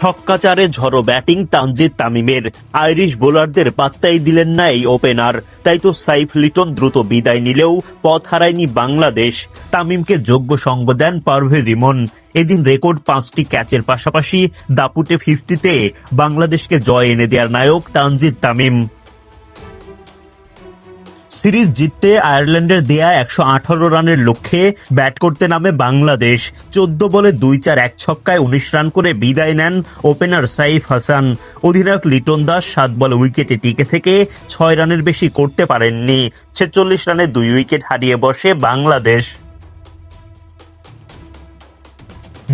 ছক্কাচারে ঝড়ো ব্যাটিং তানজিদ তামিমের। আইরিশ বোলারদের পাত্তাই দিলেন না এই ওপেনার। তাই তো সাইফ লিটন দ্রুত বিদায় নিলেও পথ হারায়নি বাংলাদেশ। তামিমকে যোগ্য সঙ্গ দেন পারভেজ ইমন। এদিন রেকর্ড পাঁচটি ক্যাচের পাশাপাশি দাপুটে ফিফটিতে বাংলাদেশকে জয় এনে দেওয়ার নায়ক তানজিদ তামিম। সিরিজ জিততে আয়ারল্যান্ডের দেয়া একশো আঠারো রানের লক্ষ্যে ব্যাট করতে নামে বাংলাদেশ। চোদ্দ বলে দুই চার, এক ছক্কায় উনিশ রান করে বিদায় নেন ওপেনার সাইফ হাসান। অধিনায়ক লিটন দাস সাত বলে উইকেটে টিকে থেকে ছয় রানের বেশি করতে পারেননি। ছেচল্লিশ রানে দুই উইকেট হারিয়ে বসে বাংলাদেশ।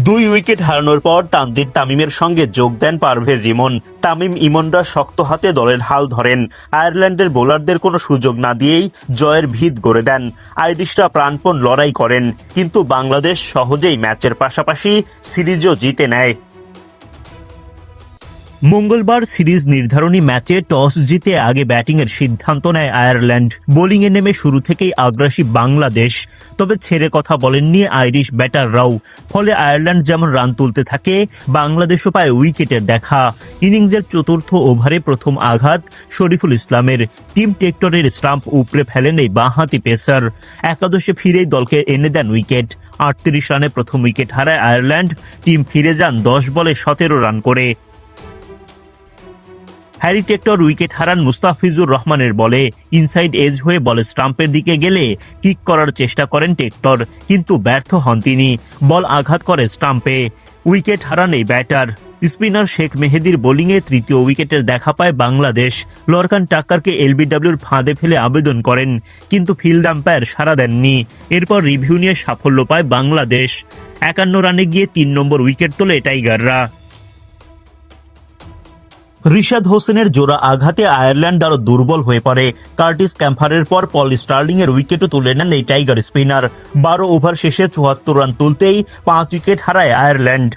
দুই উইকেট হারানোর পর তানজিদ তামিমের সঙ্গে যোগ দেন পারভেজ ইমন। তামিম ইমনরা শক্ত হাতে দলের হাল ধরেন। আয়ারল্যান্ডের বোলারদের কোনো সুযোগ না দিয়েই জয়ের ভিত গড়ে দেন। আইরিশরা প্রাণপণ লড়াই করেন, কিন্তু বাংলাদেশ সহজেই ম্যাচের পাশাপাশি সিরিজও জিতে নেয়। মঙ্গলবার সিরিজ নির্ধারণী ম্যাচে টস জিতে আগে ব্যাটিংয়ের সিদ্ধান্ত নেয় আয়ারল্যান্ড। বোলিংয়ে নেমে শুরু থেকেই আগ্রাসী বাংলাদেশ, তবে ছেড়ে কথা বলেননি আইরিশ ব্যাটাররাও। ফলে আয়ারল্যান্ড যেমন রান তুলতে থাকে, বাংলাদেশও পায় উইকেটের দেখা। ইনিংসের চতুর্থ ওভারে প্রথম আঘাত শরীফুল ইসলামের। টিম টেক্টরের স্টাম্প উপড়ে ফেলেন এই বাঁহাতি পেসার। একাদশে ফিরেই দলকে এনে দেন উইকেট। আটত্রিশ রানে প্রথম উইকেট হারায় আয়ারল্যান্ড, টিম ফিরে যান দশ বলে সতেরো রান করে। হ্যারি টেক্টর উইকেট হারান মুস্তাফিজুর রহমানের বলে ইনসাইড এজ হয়ে বলে স্টাম্পের দিকে গেলে কিক করার চেষ্টা করেন টেক্টর, কিন্তু ব্যর্থ হন তিনি। বল আঘাত করে স্টাম্পে। উইকেট হারান এই ব্যাটার। স্পিনার শেখ মেহেদির বোলিংয়ে তৃতীয় উইকেটের দেখা পায় বাংলাদেশ। লরকান টাক্কারকে এলবিডব্লিউর ফাঁদে ফেলে আবেদন করেন, কিন্তু ফিল্ড আম্পায়ার সাড়া দেননি। এরপর রিভিউ নিয়ে সাফল্য পায় বাংলাদেশ। একান্ন রানে গিয়ে তিন নম্বর উইকেট তোলে টাইগাররা। রিশাদ হোসেনের জোড়া আঘাতে আয়ারল্যান্ড আরও দুর্বল হয়ে পড়ে। কার্টিস ক্যাম্পারের পর পল স্টার্লিং এর উইকেটও তুলে নেন এই টাইগার স্পিনার। বারো ওভার শেষে চুয়াত্তর রান তুলতেই পাঁচ উইকেট হারায় আয়ারল্যান্ড।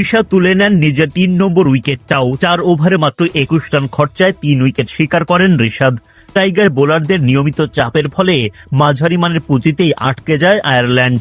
ঋষাদ তুলে নেন নিজের তিন নম্বর উইকেটটাও। চার ওভারে মাত্র একুশ রান খরচায় তিন উইকেট শিকার করেন ঋষাদ টাইগার বোলারদের নিয়মিত চাপের ফলে মাঝারি মানের পুঁজিতেই আটকে যায় আয়ারল্যান্ড।